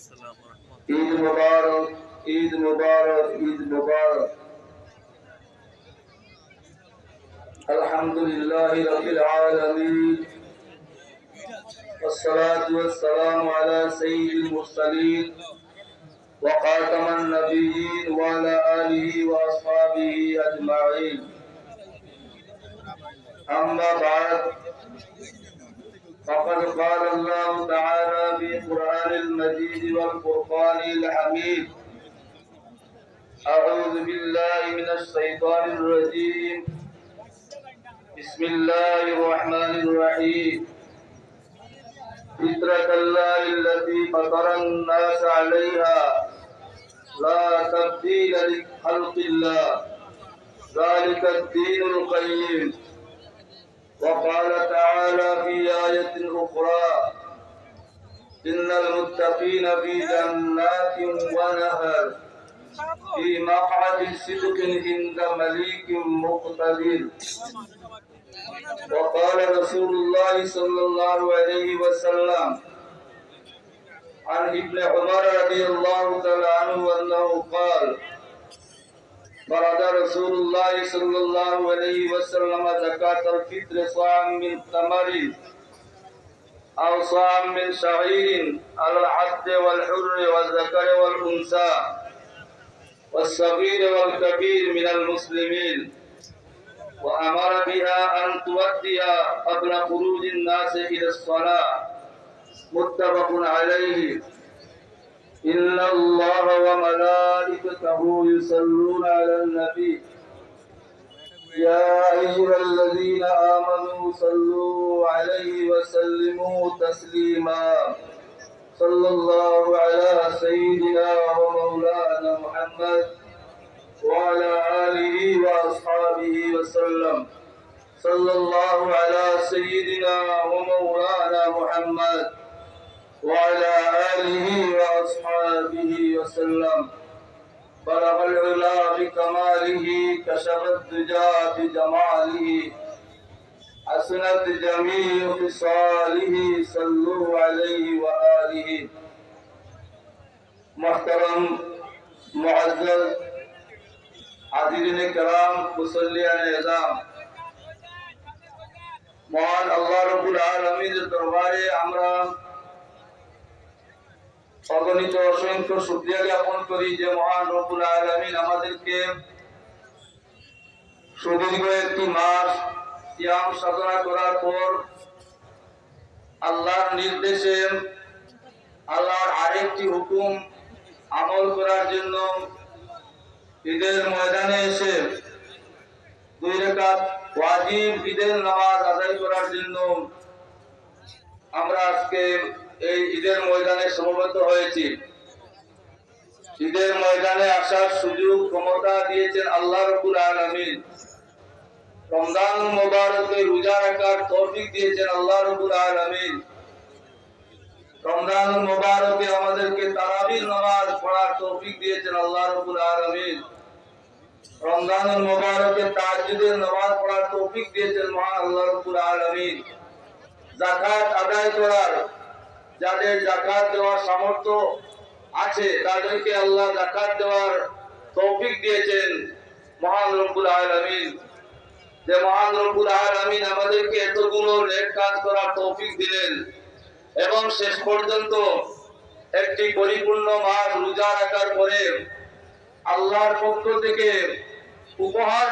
السلام ورحمة ঈদ মুবারক ঈদ মুবারক ঈদ মুবারক الحمد لله رب العالمين والصلاة والسلام على سيد المرسلين وخاتم النبيين وعلى آله وأصحابه أجمعين أما بعد فقد قال الله تعالى في القرآن المجيد والفرقان الحميد. أعوذ بالله من الشيطان الرجيم. بسم الله الرحمن الرحيم. فطرة الله التي فطر الناس عليها. لا تبديل لخلق الله. ذلك الدين القيم. وقال تعالى في آية أخرى إن المتقين في جنات ونهر في مقعد صدق عند مليك مقتدر. وقال رسول الله صلى الله عليه وسلم عن ابن عمر رضي الله تعالى عنه أنه قال فرض رسول الله صلى الله عليه وسلم زكاة الفطر صاع من تمر أو صاع من شعير على العبد والحر والذكر والأنثى والصغير والكبير من المسلمين. وأمر بها أن تؤدي قبل خروج الناس إلى الصلاة. متفق عليه. إن الله وملائكته يصلون على النبي. يا أيها الذين آمنوا صلوا عليه وسلموا تسليما. صلى الله على سيدنا ومولانا محمد وعلى آله وأصحابه وسلم. صلى الله على سيدنا ومولانا محمد وعلى آله وأصحابه وسلم بلغ العلا بكماله كشف الدجى بجماله حسنت جميع خصاله صلوا عليه وآله محترم معزز حاضرین کرام মুসল্লিয়ান এজাম মহান আল্লাহ রবুল আলমীর দরবারে আমরা অগণিত অসংখ্য শুক্রিয়া জ্ঞাপন করি যে মহান রবুল আলমিন আমাদেরকে সুদীর্ঘ একটি মাস সিয়াম সাধনা করার পর আল্লাহর নির্দেশে আল্লাহর আরেকটি হুকুম আমল করার জন্য ঈদের ময়দানে এসে দুই রেখাত ওয়াজিব ঈদের নামাজ আদায় করার জন্য আমরা আজকে এই ঈদের ময়দানে সমবেত হয়েছি। ঈদের ময়দানে আসার সুযোগ, ক্ষমতা দিয়েছেন আল্লাহ রবুল আলমিন। রমজান মোবারকে রোজা রাখার তৌফিক দিয়েছেন আল্লাহ রবুল আলমিন। রমজান মোবারকে আমাদেরকে তারাবির নামাজ পড়ার তৌফিক দিয়েছেন আল্লাহ রবুল আলমিন। রমজান মোবারকে নামাজ পড়ার তৌফিক দিয়েছেন মহান আল্লাহ রবুল আলমিন। জাকাত আদায় করার, যাদের জাকাত দেওয়ার সামর্থ্য আছে, তাদেরকে আল্লাহ জাকাত দেওয়ার তৌফিক দিয়েছেন মহান রব্বুল আলমিন। যে মহান রব্বুল আলমিন আমাদেরকে এতগুলো নেক কাজ করার তৌফিক দিলেন এবং শেষ পর্যন্ত একটি পরিপূর্ণ মাস রোজা রাখার পরে আল্লাহর পক্ষ থেকে উপহার